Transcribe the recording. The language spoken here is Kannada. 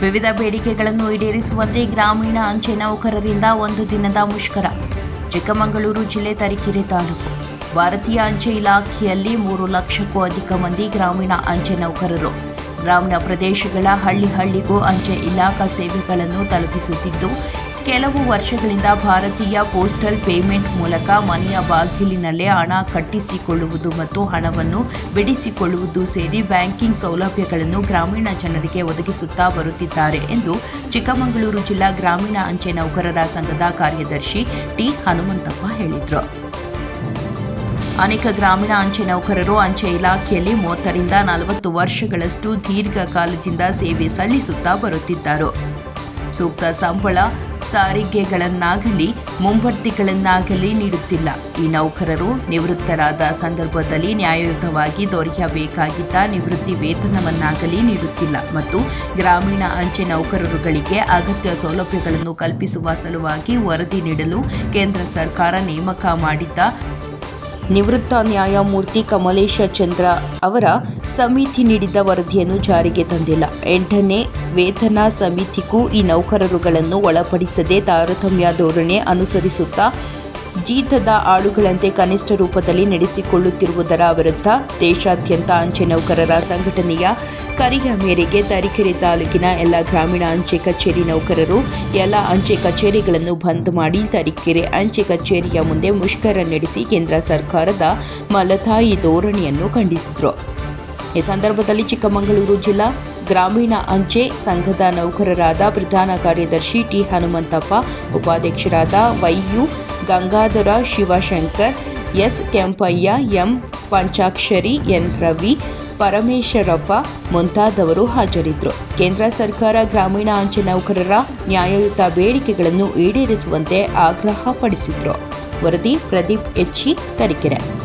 ವಿವಿಧ ಬೇಡಿಕೆಗಳನ್ನು ಈಡೇರಿಸುವಂತೆ ಗ್ರಾಮೀಣ ಅಂಚೆ ನೌಕರರಿಂದ ಒಂದು ದಿನದ ಮುಷ್ಕರ. ಚಿಕ್ಕಮಗಳೂರು ಜಿಲ್ಲೆ ತರೀಕೆರೆ ತಾಲೂಕು. ಭಾರತೀಯ ಅಂಚೆ ಇಲಾಖೆಯಲ್ಲಿ ಮೂರು ಲಕ್ಷಕ್ಕೂ ಅಧಿಕ ಮಂದಿ ಗ್ರಾಮೀಣ ಅಂಚೆ ನೌಕರರು. ಗ್ರಾಮೀಣ ಪ್ರದೇಶಗಳ ಹಳ್ಳಿ ಹಳ್ಳಿಗೂ ಅಂಚೆ ಇಲಾಖಾ ಸೇವೆಗಳನ್ನು ತಲುಪಿಸುತ್ತಿದ್ದು ಕೆಲವು ವರ್ಷಗಳಿಂದ ಭಾರತೀಯ ಪೋಸ್ಟಲ್ ಪೇಮೆಂಟ್ ಮೂಲಕ ಮನೆಯ ಬಾಗಿಲಿನಲ್ಲೇ ಹಣ ಕಟ್ಟಿಸಿಕೊಳ್ಳುವುದು ಮತ್ತು ಹಣವನ್ನು ಬಿಡಿಸಿಕೊಳ್ಳುವುದು ಸೇರಿ ಬ್ಯಾಂಕಿಂಗ್ ಸೌಲಭ್ಯಗಳನ್ನು ಗ್ರಾಮೀಣ ಜನರಿಗೆ ಒದಗಿಸುತ್ತಾ ಬರುತ್ತಿದ್ದಾರೆ ಎಂದು ಚಿಕ್ಕಮಗಳೂರು ಜಿಲ್ಲಾ ಗ್ರಾಮೀಣ ಅಂಚೆ ನೌಕರರ ಸಂಘದ ಕಾರ್ಯದರ್ಶಿ ಟಿ ಹನುಮಂತಪ್ಪ ಹೇಳಿದರು. ಅನೇಕ ಗ್ರಾಮೀಣ ಅಂಚೆ ನೌಕರರು ಅಂಚೆ ಇಲಾಖೆಯಲ್ಲಿ ಮೂವತ್ತರಿಂದ ನಲವತ್ತು ವರ್ಷಗಳಷ್ಟು ದೀರ್ಘಕಾಲದಿಂದ ಸೇವೆ ಸಲ್ಲಿಸುತ್ತಾ ಬರುತ್ತಿದ್ದರು. ಸೂಕ್ತ ಸಂಬಳ ಸಾರಿಗೆಗಳನ್ನಾಗಲಿ ಮುಂಬಡ್ತಿಗಳನ್ನಾಗಲಿ ನೀಡುತ್ತಿಲ್ಲ. ಈ ನೌಕರರು ನಿವೃತ್ತರಾದ ಸಂದರ್ಭದಲ್ಲಿ ನ್ಯಾಯಯುತವಾಗಿ ದೊರೆಯಬೇಕಾಗಿದ್ದ ನಿವೃತ್ತಿ ವೇತನವನ್ನಾಗಲಿ ನೀಡುತ್ತಿಲ್ಲ ಮತ್ತು ಗ್ರಾಮೀಣ ಅಂಚೆ ನೌಕರರುಗಳಿಗೆ ಅಗತ್ಯ ಸೌಲಭ್ಯಗಳನ್ನು ಕಲ್ಪಿಸುವ ಸಲುವಾಗಿ ವರದಿ ನೀಡಲು ಕೇಂದ್ರ ಸರ್ಕಾರ ನೇಮಕ ಮಾಡಿದ್ದ ನಿವೃತ್ತ ನ್ಯಾಯಮೂರ್ತಿ ಕಮಲೇಶ ಚಂದ್ರ ಅವರ ಸಮಿತಿ ನೀಡಿದ್ದ ವರದಿಯನ್ನು ಜಾರಿಗೆ ತಂದಿಲ್ಲ. ಎಂಟನೇ ವೇತನ ಸಮಿತಿಗೂ ಈ ನೌಕರರುಗಳನ್ನು ಒಳಪಡಿಸದೆ ತಾರತಮ್ಯ ಧೋರಣೆ ಅನುಸರಿಸುತ್ತಾ ಜೀತದ ಆಳುಗಳಂತೆ ಕನಿಷ್ಠ ರೂಪದಲ್ಲಿ ನಡೆಸಿಕೊಳ್ಳುತ್ತಿರುವುದರ ವಿರುದ್ಧ ದೇಶಾದ್ಯಂತ ಅಂಚೆ ನೌಕರರ ಸಂಘಟನೆಯ ಕರೆಯ ಮೇರೆಗೆ ತರೀಕೆರೆ ತಾಲೂಕಿನ ಎಲ್ಲ ಗ್ರಾಮೀಣ ಅಂಚೆ ಕಚೇರಿ ನೌಕರರು, ಎಲ್ಲ ಅಂಚೆ ಕಚೇರಿಗಳನ್ನು ಬಂದ್ ಮಾಡಿ ತರೀಕೆರೆ ಅಂಚೆ ಕಚೇರಿಯ ಮುಂದೆ ಮುಷ್ಕರ ನಡೆಸಿ ಕೇಂದ್ರ ಸರ್ಕಾರದ ಮಲತಾಯಿ ಧೋರಣೆಯನ್ನು ಖಂಡಿಸಿದರು. ಈ ಸಂದರ್ಭದಲ್ಲಿ ಚಿಕ್ಕಮಗಳೂರು ಜಿಲ್ಲಾ ಗ್ರಾಮೀಣ ಅಂಚೆ ಸಂಘದ ನೌಕರರಾದ ಪ್ರಧಾನ ಕಾರ್ಯದರ್ಶಿ ಟಿ ಹನುಮಂತಪ್ಪ, ಉಪಾಧ್ಯಕ್ಷರಾದ Y U Gangadhara Shivashankar, S Kempaiah, M Panchakshari, N Ravi, Parameshwarappa ಮುಂತಾದವರು ಹಾಜರಿದ್ದರು. ಕೇಂದ್ರ ಸರ್ಕಾರ ಗ್ರಾಮೀಣ ಅಂಚೆ ನೌಕರರ ನ್ಯಾಯಯುತ ಬೇಡಿಕೆಗಳನ್ನು ಈಡೇರಿಸುವಂತೆ ಆಗ್ರಹಪಡಿಸಿದ್ರು. ವರದಿ ಪ್ರದೀಪ್ ಎಚ್ಚಿ ತರೀಕೆರೆ.